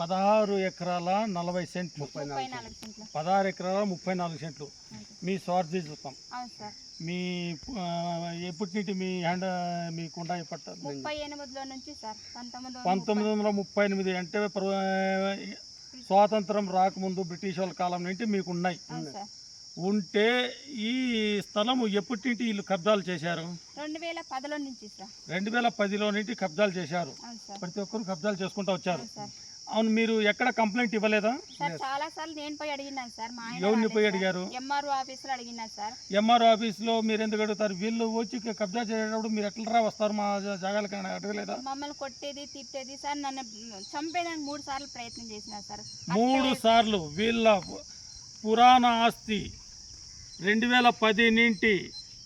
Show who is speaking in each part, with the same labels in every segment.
Speaker 1: పదహారు ఎకరాల నలభై సెంట్లు.
Speaker 2: ముప్పై నాలుగు సెంట్లు.
Speaker 1: పదహారు ఎకరాల ముప్పై నాలుగు సెంట్లు. మీ స్వార్థితం
Speaker 2: అవును సార్.
Speaker 1: మీ ఎప్పటి నుండి మీ హ్యాండ్ మీ కుండా పట్ట
Speaker 2: ముప్పై ఎనిమిదిలో నుంచి సార్. పంతొమ్మిది
Speaker 1: వందల ముప్పై ఎనిమిది అంటే స్వాతంత్రం రాకముందు బ్రిటిష్ వాళ్ళ కాలం నుండి మీకు ఉన్నాయి. ఉంటే ఈ స్థలం ఎప్పటి నుండి వీళ్ళు కబ్జాలు చేశారు?
Speaker 2: రెండు వేల పదిలో నుంచి సార్.
Speaker 1: రెండు వేల పదిలో నుండి కబ్జాలు చేశారు. ప్రతి ఒక్కరు కబ్జాలు చేసుకుంటూ వచ్చారు.
Speaker 2: అవును
Speaker 1: మీరు ఎక్కడ కంప్లైంట్ ఇవ్వలేదా?
Speaker 2: సార్ చాలా సార్లు నేను పోయి అడిగినాను సార్ మా
Speaker 1: ఎవరిని పోయి అడిగారు?
Speaker 2: ఎంఆర్ఓ ఆఫీసులో అడిగినా సార్.
Speaker 1: ఎంఆర్ఓ మీరు ఎందుకు అడుగుతారు? వీళ్ళు వచ్చి కబ్జా చేసేటప్పుడు మీరు ఎట్లా వస్తారు మా జాగాలకి అడగలేదా?
Speaker 2: మమ్మల్ని కొట్టేది తిట్టేది సార్ నన్ను చంపేదానికి మూడు సార్లు ప్రయత్నం చేసిన సార్.
Speaker 1: మూడు సార్లు వీళ్ళ పురాణ ఆస్తి రెండు వేల పది నుండి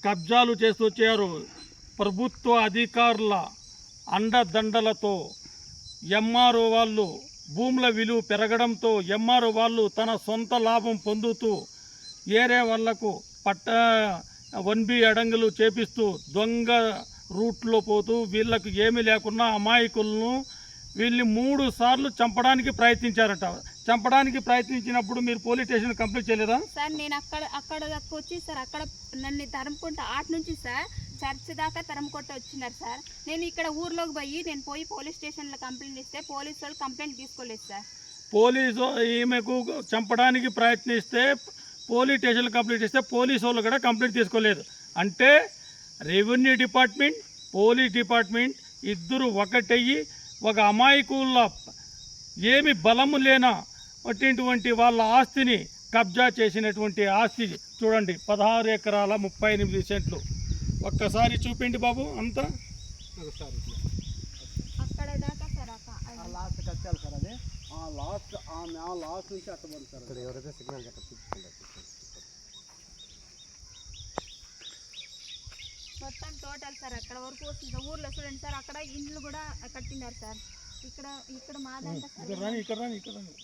Speaker 1: కబ్జాలు చేస్తూ వచ్చారు. ప్రభుత్వ అధికారుల అండదండలతో ఎంఆర్ఓ వాళ్ళు భూముల విలువ పెరగడంతో ఎంఆర్ఓ వాళ్ళు తన సొంత లాభం పొందుతూ ఏరే వాళ్ళకు పట్ట వన్ బి అడంగులు చేపిస్తూ దొంగ రూట్లో పోతూ వీళ్ళకు ఏమీ లేకున్నా అమాయకులను వీళ్ళని మూడు సార్లు చంపడానికి ప్రయత్నించారట. చంపడానికి ప్రయత్నించినప్పుడు మీరు పోలీస్ స్టేషన్ కంప్లీట్ చేయలేదా?
Speaker 2: సార్ నేను అక్కడ అక్కడ వచ్చి సార్ అక్కడ నన్ను తరుముకుంటా ఆట నుంచి సార్ చర్చ్ దాకా తరుముకుంటూ వచ్చినారు సార్. నేను ఇక్కడ ఊర్లోకి పోయి నేను పోయి పోలీస్ స్టేషన్లో కంప్లైంట్ ఇస్తే పోలీసు వాళ్ళు కంప్లైంట్ తీసుకోలేదు సార్.
Speaker 1: పోలీసు ఈమెకు చంపడానికి ప్రయత్నిస్తే పోలీస్ స్టేషన్ కంప్లీట్ ఇస్తే పోలీసు వాళ్ళు కూడా కంప్లైంట్ తీసుకోలేదు. అంటే రెవెన్యూ డిపార్ట్మెంట్ పోలీస్ డిపార్ట్మెంట్ ఇద్దరు ఒకటయ్యి ఒక అమాయకుల ఏమి బలము లేనా అటువంటి వాళ్ళ ఆస్తిని కబ్జా చేసినటువంటి ఆస్తి చూడండి. పదహారు ఎకరాల ముప్పై ఎనిమిది సెంట్లు. ఒక్కసారి చూపిండి బాబు అంతా.
Speaker 3: ఒకసారి ఇట్లా.
Speaker 2: అక్కడ దాకా సార్ అక్క.
Speaker 3: ఆ లాస్ట్ కచ్చాలి సార్ అది. ఆ లాస్ట్ ఆ లాస్ట్ నుంచి సార్ ఇక్కడ ఎవరైతే సిగ్నల్
Speaker 2: మొత్తం టోటల్ సార్ అక్కడ వరకు వస్తుంది. ఊర్లో చూడండి సార్ అక్కడ ఇండ్లు కూడా కట్టినారు సార్. ఇక్కడ ఇక్కడ మాదంతా సార్
Speaker 1: ఇక్కడ రాని ఇక్కడ రాని ఇక్కడ రాని.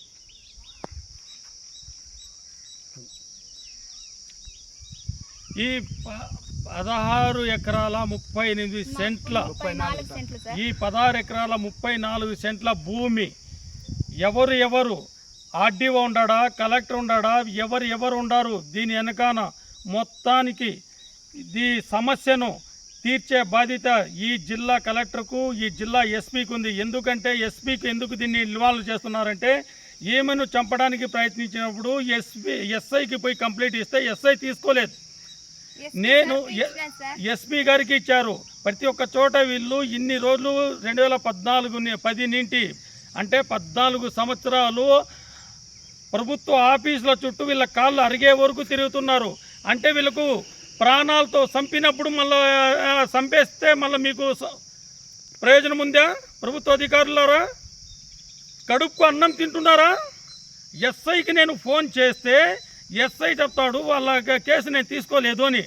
Speaker 1: ఈ పదహారు ఎకరాల ముప్పై ఎనిమిది సెంట్ల ఈ పదహారు ఎకరాల ముప్పై నాలుగు సెంట్ల భూమి ఎవరు ఎవరు ఆర్డీఓ ఉండాడా కలెక్టర్ ఉండాడా ఎవరు ఎవరు ఉండారు? దీని వెనకాన మొత్తానికి ఈ సమస్యను తీర్చే బాధ్యత ఈ జిల్లా కలెక్టర్కు ఈ జిల్లా ఎస్పీకి ఉంది. ఎందుకంటే ఎస్పీకి ఎందుకు దీన్ని ఇన్వాల్వ్ చేస్తున్నారంటే ఈమెను చంపడానికి ప్రయత్నించినప్పుడు ఎస్పీ ఎస్ఐకి పోయి కంప్లైంట్ ఇస్తే ఎస్ఐ తీసుకోలేదు. నేను ఎస్పీ గారికి ఇచ్చారు. ప్రతి ఒక్క చోట వీళ్ళు ఇన్ని రోజులు రెండు వేల పద్నాలుగు పది నుండి అంటే పద్నాలుగు సంవత్సరాలు ప్రభుత్వ ఆఫీసుల చుట్టూ వీళ్ళ కాళ్ళు అరిగే వరకు తిరుగుతున్నారు. అంటే వీళ్ళకు ప్రాణాలతో చంపినప్పుడు మళ్ళీ చంపేస్తే మళ్ళీ మీకు ప్రయోజనం ఉందా? ప్రభుత్వ అధికారులారా? కడుపుకు అన్నం తింటున్నారా? ఎస్ఐకి నేను ఫోన్ చేస్తే ఎస్ఐ చెప్తాడు వాళ్ళ కేసు నేను తీసుకోలేదు అని.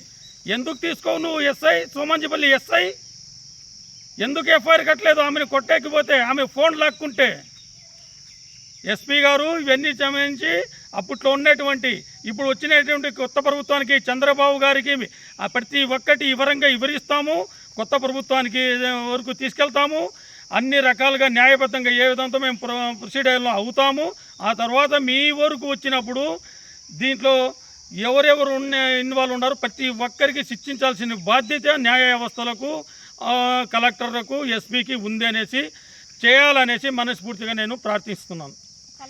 Speaker 1: ఎందుకు తీసుకోవు నువ్వు ఎస్ఐ? సోమంజిపల్లి ఎస్ఐ. ఎందుకు ఎఫ్ఐఆర్ కట్టలేదు? ఆమెను కొట్టేకపోతే ఆమె ఫోన్ లాక్కుంటే. ఎస్పీ గారు ఇవన్నీ సంబంధించి అప్పట్లో ఉన్నటువంటి ఇప్పుడు వచ్చినటువంటి కొత్త ప్రభుత్వానికి చంద్రబాబు గారికి ప్రతి ఒక్కటి వివరంగా వివరిస్తాము. కొత్త ప్రభుత్వానికి వరకు తీసుకెళ్తాము. అన్ని రకాలుగా న్యాయబద్ధంగా ఏ విధంగా మేము ప్రొ- ప్రొసీడర్లో అవుతాము. ఆ తర్వాత మీ వరకు వచ్చినప్పుడు దీంట్లో ఎవరెవరు ఉన్న ఇన్వాల్వ్ ఉన్నారు ప్రతి ఒక్కరికి శిక్షించాల్సిన బాధ్యత న్యాయ వ్యవస్థలకు కలెక్టర్లకు ఎస్పీకి ఉంది అనేసి చేయాలనేసి మనస్ఫూర్తిగా నేను ప్రార్థిస్తున్నాను.